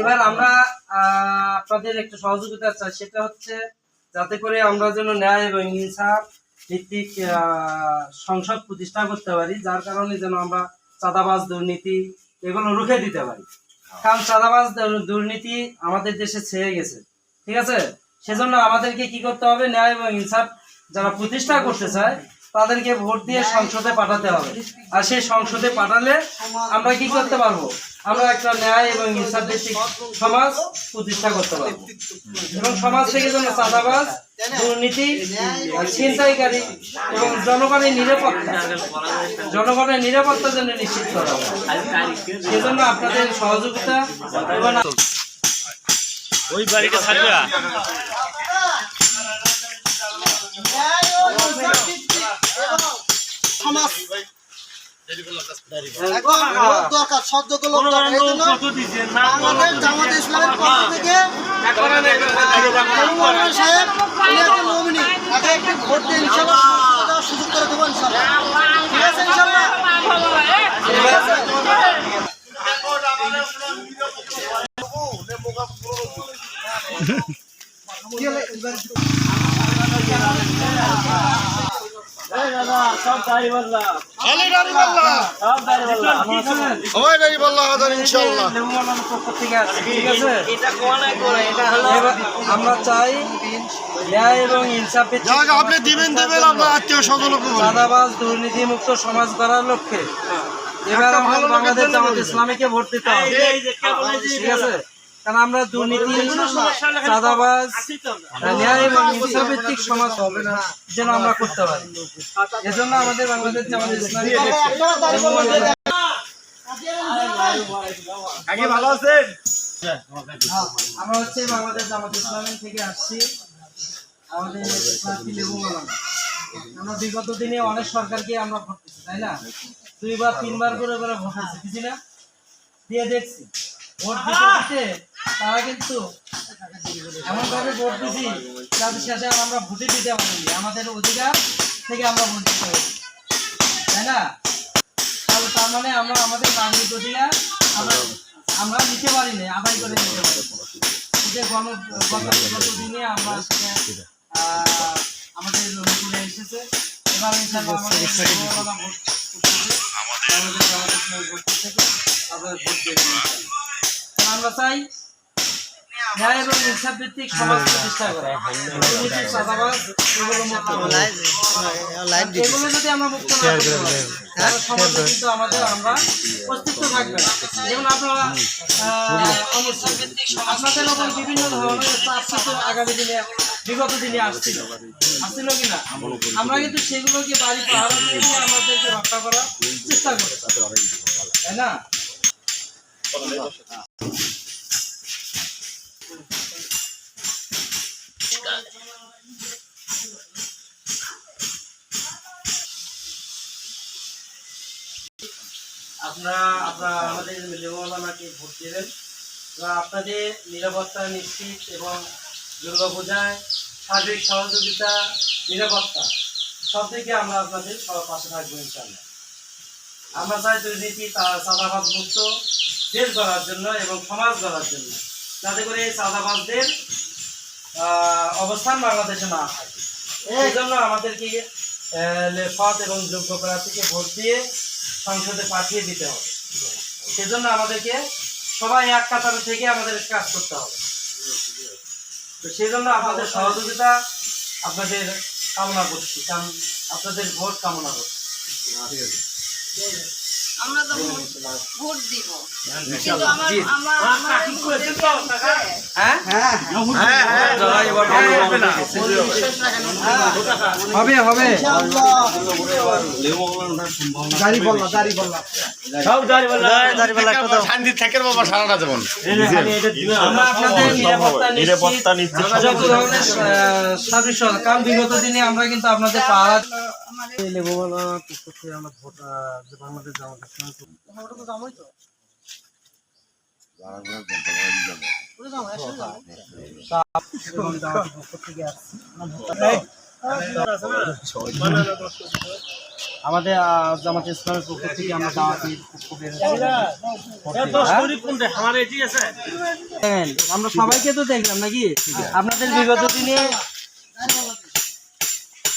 এবার আমরা আপনাদের একটু সহযোগিতা চাই সেটা হচ্ছে যাতে করে আমরা যেন ন্যায় এবং ইনসাফ ভিত্তিক সংসদ প্রতিষ্ঠা করতে পারি যার কারণে যেন আমরা চাঁদাবাজ দুর্নীতি এগুলো রুখে দিতে পারি কারণ চাঁদাবাজ দুর্নীতি আমাদের দেশে ছেয়ে গেছে। ঠিক আছে? সেজন্য আমাদেরকে কি করতে হবে? ন্যায় এবং ইনসাফ যারা প্রতিষ্ঠা করতে চায়, তাদেরকে ভোট দিয়ে সংসদে পাঠাতে হবে। আর সেই সংসদে পাঠালে আমরা কি করতে পারব? আমরা একটা ন্যায় এবং সমাজ প্রতিষ্ঠা করতে পারব। এবং সমাজ থেকে যেন চাঁদাবাজ, দুর্নীতি, ছিনতাইকারী এবং জনগণের নিরাপত্তা জনগণের নিরাপত্তা যেন নিশ্চিত করা হয়। সেজন্য আপনাদের সহযোগিতা ওই বাড়িটা দরকার সদ্যোগ্য লোক জামাত ইসলামের পক্ষ থেকে সাহেব নমিনি তাকে ঠিক সব গাড়ি বললা আমরা চাই ন্যায় এবং আপনি দিবেন দেবেন আপনার আত্মীয় স্বজনকে চাঁদাবাজ দুর্নীতি মুক্ত সমাজ গড়ার লক্ষ্যে। এবার আমাদের বাংলাদেশ জামাত ইসলামীকে ভোট দিতে হবে। এই যে কে বলে যে ঠিক আছে? কারণ আমরা দুর্নীতি চাঁদাবাজ ন্যায় এবং ইনসাফ ভিত্তিক সমাজ হবে না যেন আমরা করতে পারি। এজন্য আমাদের বাংলাদেশ ইসলামী আগে ভালো আছেন? আমরা হচ্ছে বাংলাদেশ জামাত ইসলামী থেকে আসছি আমাদের। আমরা বিগত দিনে অনেক সরকারকে আমরা ভোট দিচ্ছি তাই না? দুইবার তিনবার করে করে ভোট দিচ্ছি না? দিয়ে দেখছি। ভোট দিতে তারা কিন্তু এমনভাবে ভোট দিছি যাতে শেষে আমরা ভোটই দিতে পারিনি আমাদের অধিকার থেকে আমরা ভোট দিতে পারি তাই না? তাহলে তার মানে আমরা আমাদের নাগরিক অধিকার আমরা আমরা নিতে পারিনি আদায় করে নিতে পারি। যে গণ গত দিনে আমরা আমাদের করে এসেছে। এবার ইনশাআল্লাহ আমাদের ভোট আমাদের ভোট থেকে ভোট আমরা চাই ন্যায় এবং ইনসাফ ভিত্তিক সমাজ প্রতিষ্ঠা করা। দুর্নীতি, চাঁদাবাজ, এগুলো মুক্ত এগুলো যদি আমরা মুক্ত না তাহলে সমাজে কিন্তু আমাদের আমরা অস্তিত্ব থাকবে না। যেমন আপনারা আহ, আপনাদের ওপর বিভিন্ন ধরনের চাপ আগামী দিনে বিগত দিনে আসছিল। আসছিল কিনা আমরা কিন্তু সেগুলোকে বাড়ি পাহারা দিয়ে আমাদেরকে রক্ষা করার চেষ্টা করি তাই না? আপনারা আপনারা আমাদের লেবুমালাকে ভোট দেবেন। এবং আপনাদের নিরাপত্তা নিশ্চিত এবং দুর্গাপূজায় সার্বিক সহযোগিতা নিরাপত্তা সব দিকে আমরা আপনাদের সবার পাশে থাকব ইনশাল্লাহ আমরা চাই দুর্নীতি তা- চাঁদাবাজ মুক্ত দেশ গড়ার জন্য এবং সমাজ গড়ার জন্য যাতে করে এই চাঁদাবাজদের আহ, অবস্থান বাংলাদেশে না থাকে। এই জন্য আমাদেরকে সৎ এবং যোগ্য প্রার্থীকে ভোট দিয়ে সংসদে পাঠিয়ে দিতে হবে। সেজন্য আমাদেরকে সবাই এক কাতারে থেকে আমাদের কাজ করতে হবে। তো সেই জন্য আপনাদের সহযোগিতা, আপনাদের কামনা করছি। কারণ আপনাদের ভোট কামনা করছি। আমরা তো ভোট- দিব। কিন্তু আমার আমার আমার এই ভোটের হ্যাঁ? হবে হবে গাড়ি বললা গাড়ি বললা সব গাড়ি বললা শান্তি থাকের বাবা সারাটা যেমন আমরা আপনাদের নিরাপত্তা নিশ্চিত। ধরনের আহ, কারণ বিগত দিনে আমরা কিন্তু আপনাদের পাহাড় আমরা ভোট যে বাংলাদেশ জামাত ইসলামী ওটা তো জামাই তো। আমাদের আহ, জামাত ইসলামের পক্ষ থেকে আমরা দাওয়াতি। দেখেন, আমরা সবাইকে তো দেখলাম নাকি? আপনাদের বিগত দিনে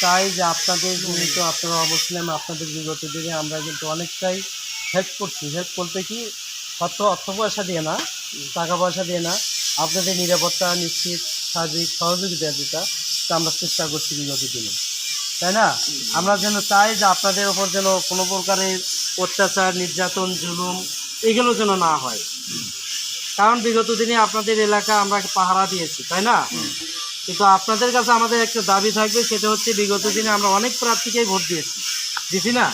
চাই যে আপনাদের যেহেতু আপনারা অবসলাম আপনাদের বিগত দিনে আমরা কিন্তু অনেকটাই হেল্প করছি। হেল্প করতে কি? অর্থ অর্থ পয়সা দিয়ে না, টাকা পয়সা দিয়ে না, আপনাদের নিরাপত্তা নিশ্চিত, সার্বিক সহযোগিতা যেটা, তা আমরা চেষ্টা করছি বিগত দিনে। তাই না? আমরা যেন চাই যে আপনাদের ওপর যেন কোনো প্রকারের অত্যাচার, নির্যাতন, জুলুম এগুলো যেন না হয়। কারণ বিগত দিনে আপনাদের এলাকা আমরা পাহারা দিয়েছি, তাই না? কিন্তু আপনাদের কাছে আমাদের একটা দাবি থাকবে, সেটা হচ্ছে বিগত দিনে আমরা অনেক প্রার্থীকেই ভোট দিয়েছি। দিছি না?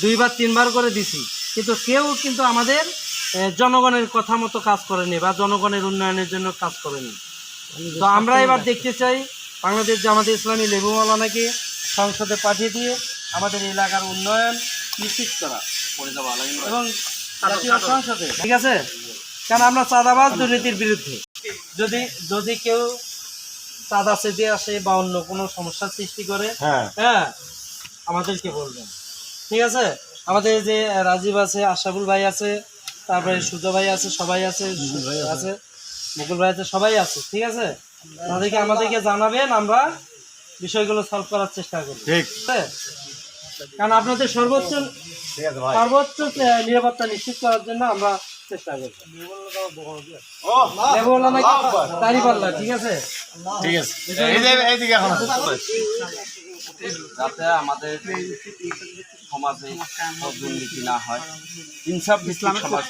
দুইবার, তিনবার করে দিছি। কিন্তু কেউ কিন্তু আমাদের জনগণের কথা মতো কাজ করেনি বা জনগণের উন্নয়নের জন্য কাজ করেনি। তো আমরা এবার দেখতে চাই, বাংলাদেশ জামাতে ইসলামী লেবু মালানাকে সংসদে পাঠিয়ে দিয়ে আমাদের এলাকার উন্নয়ন নিশ্চিত করা। এবং সংসদে। ঠিক আছে? কারণ আমরা চাঁদাবাজ দুর্নীতির বিরুদ্ধে। যদি যদি কেউ চাঁদা চেতে আসে বা অন্য কোনো সমস্যার সৃষ্টি করে হ্যাঁ। হ্যাঁ আমাদেরকে বলবেন। ঠিক আছে? আমাদের যে রাজীব আছে আশাফুল ভাই আছে তারপরে সূর্য ভাই আছে সবাই আছে আছে। মুকুল ভাই আছে সবাই আছে ঠিক আছে? তাদেরকে আমাদেরকে জানাবেন আমরা বিষয়গুলো সলভ করার চেষ্টা করব ঠিক। আছে? কারণ আপনাদের সর্বোচ্চ সর্বোচ্চ নিরাপত্তা নিশ্চিত করার জন্য আমরা চেষ্টা করব। লেবুওয়ালা নাকি ঠিক আছে? ঠিক আছে। এই যে এইদিকে এখন আমাদের সমাজে দুর্নীতি না হয়। ইনসাফ সমাজ হয়।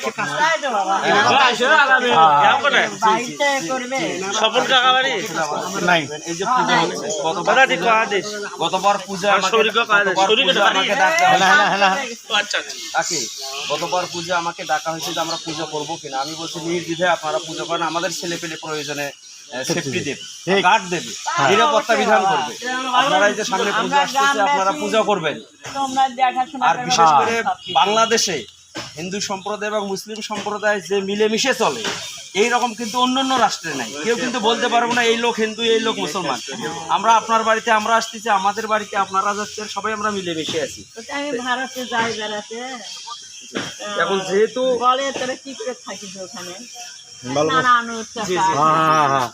গতবার পূজা আমাকে গতবার পূজা আমাকে ডাকা হয়েছে যে আমরা পূজা করব কিনা? আমি বলছি নির্দ্বিধে আপনারা পূজা করেন। আমাদের ছেলে পেলে প্রয়োজনে সেফটি দেবে গার্ড দেবে নিরাপত্তা বিধান করবে। আপনারা এই যে সামনে পূজা আসতেছে আপনারা পূজা করবেন। আর বিশেষ করে বাংলাদেশে হিন্দু সম্প্রদায় এবং মুসলিম সম্প্রদায় যে মিলেমিশে চলে এই রকম কিন্তু অন্য অন্য রাষ্ট্রে নাই। কেউ কিন্তু বলতে পারব না এই লোক হিন্দু এই লোক মুসলমান। আমরা আপনার বাড়িতে আমরা আসতেছি আমাদের বাড়িতে আপনারা যাচ্ছেন সবাই আমরা মিলেমিশে আছি। ভারতে যাই বেড়াতে। এখন যেহেতু হ্যাঁ হ্যাঁ হ্যাঁ?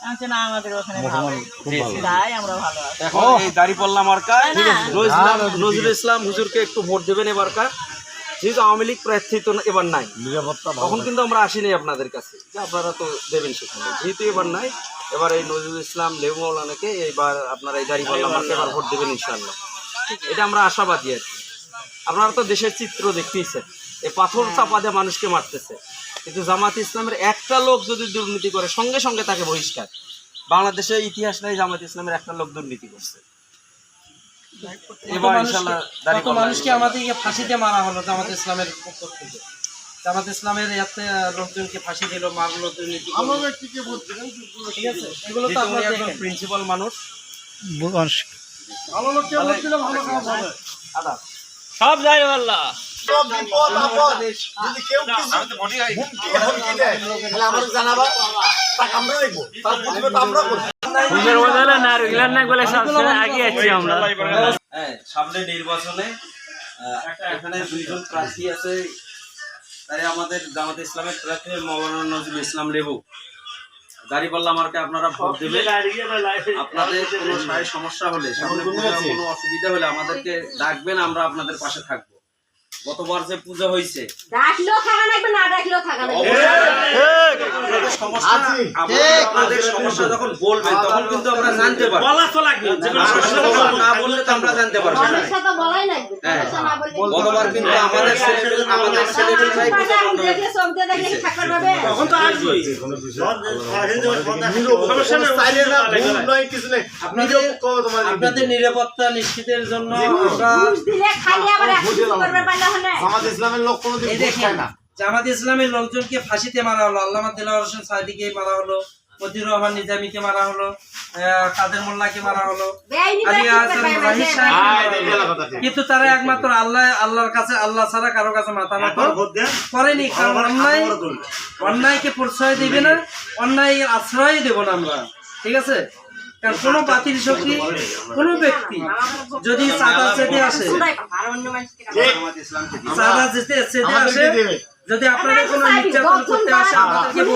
নজরুল ইসলাম হুজুরকে একটু ভোট দেবেন এবারকার যেহেতু আওয়ামী লীগ প্রার্থী তো এবার নাই। নিরাপত্তা তখন কিন্তু আমরা আসিনি আপনাদের কাছে। যে আপনারা তো দেবেন সেখানে। যেহেতু এবার নাই এবার এই নজরুল ইসলাম লেবু মৌলানাকে এবার আপনারা এই দাঁড়িয়ে আমাকে এবার ভোট দেবেন ইনশাল্লাহ এটা আমরা আশাবাদী আর কি। আপনারা তো দেশের চিত্র দেখতেইছেন। এই পাথর চাপা দিয়ে মানুষকে মারতেছে। কিন্তু জামাত ইসলামের একটা লোক যদি দুর্নীতি করে সঙ্গে সঙ্গে তাকে বহিষ্কার। বাংলাদেশের ইতিহাস নাই জামাত ইসলামের একটা লোক দুর্নীতি করছে। এবার ইনশাল্লাহ মানুষকে আমাদেরকে ফাঁসিতে মারা হলো জামাত ইসলামের পক্ষ থেকে? জামাত ইসলামের এতে লোকজনকে ফাঁসি দিল মারলো দুর্নীতি ঠিক আছে এগুলো তো আপনারা দেখেন। প্রিন্সিপাল মানুষ। ভালো লোককে ভালো কাজ হবে। সব যাই বললা। সব বিপদ আপদ। যদি কেউ কিছু হুমকি হুমকি দেয় তাহলে আমাদের জানাবা তা আমরা দেখব। তার প্রতিবাদ আমরা করব। বুঝের বদলে না রেগুলার না বলে সবসময় আগে আছি আমরা। হ্যাঁ সামনে নির্বাচনে এখানে দুইজন প্রার্থী আছে। তাই আমাদের জামাত ইসলামের প্রার্থী মৌলানা নজরুল ইসলাম লেবু। গাড়ি দাঁড়িপাল্লা মার্কে আপনারা ভোট দেবেন। আপনাদের কোনো সমস্যা হলে সামনে কোনো অসুবিধা হলে আমাদেরকে ডাকবেন আমরা আপনাদের পাশে থাকব। গতবার যে পূজা হয়েছে। ডাকলেও থাকা লাগবে না ডাকলেও থাকা লাগবে। আপনাদের সমস্যা যখন বলবেন তখন কিন্তু আমরা জানতে পারব। বলা তো লাগবে না বললে তো আমরা জানতে পারব না। সমস্যা তো বলাই লাগবে হ্যাঁ। সমস্যা না বললে গতবার কিন্তু আমাদের ছেলে আমাদের পূজা চোখ দিয়ে দেখলে ঠাকুর পাবে। তখন তো আসবেই চাইলে না ভুল নয় কিছু নেই আপনাদের আপনাদের নিরাপত্তা নিশ্চিতের জন্য আমরা জামাত ইসলামের লোক কোনোদিন ঘুষ খায় না। জামাত ইসলামের লোকজনকে ফাঁসিতে মারা হলো আল্লামা দিলাওয়ার হোসেন সাদিকে মারা হলো মতিউর রহমান নিজামীকে মারা হলো কাদের মোল্লাকে মারা হলো মারা হলো। কিন্তু তারা একমাত্র আল্লাহ আল্লাহর কাছে আল্লাহ ছাড়া কারও কাছে মাথা নত করেনি কারণ অন্যায় অন্যায়কে প্রশ্রয় দিবে না অন্যায়ের আশ্রয় দেব না আমরা। ঠিক আছে? কারণ কোনো বাতিল শক্তি কোনো ব্যক্তি যদি চাঁদা চেতে আসে। চাঁদা যেতে চেতে আসে যদি আপনাদের কোনো নির্যাতন করতে আসে আমাদেরকে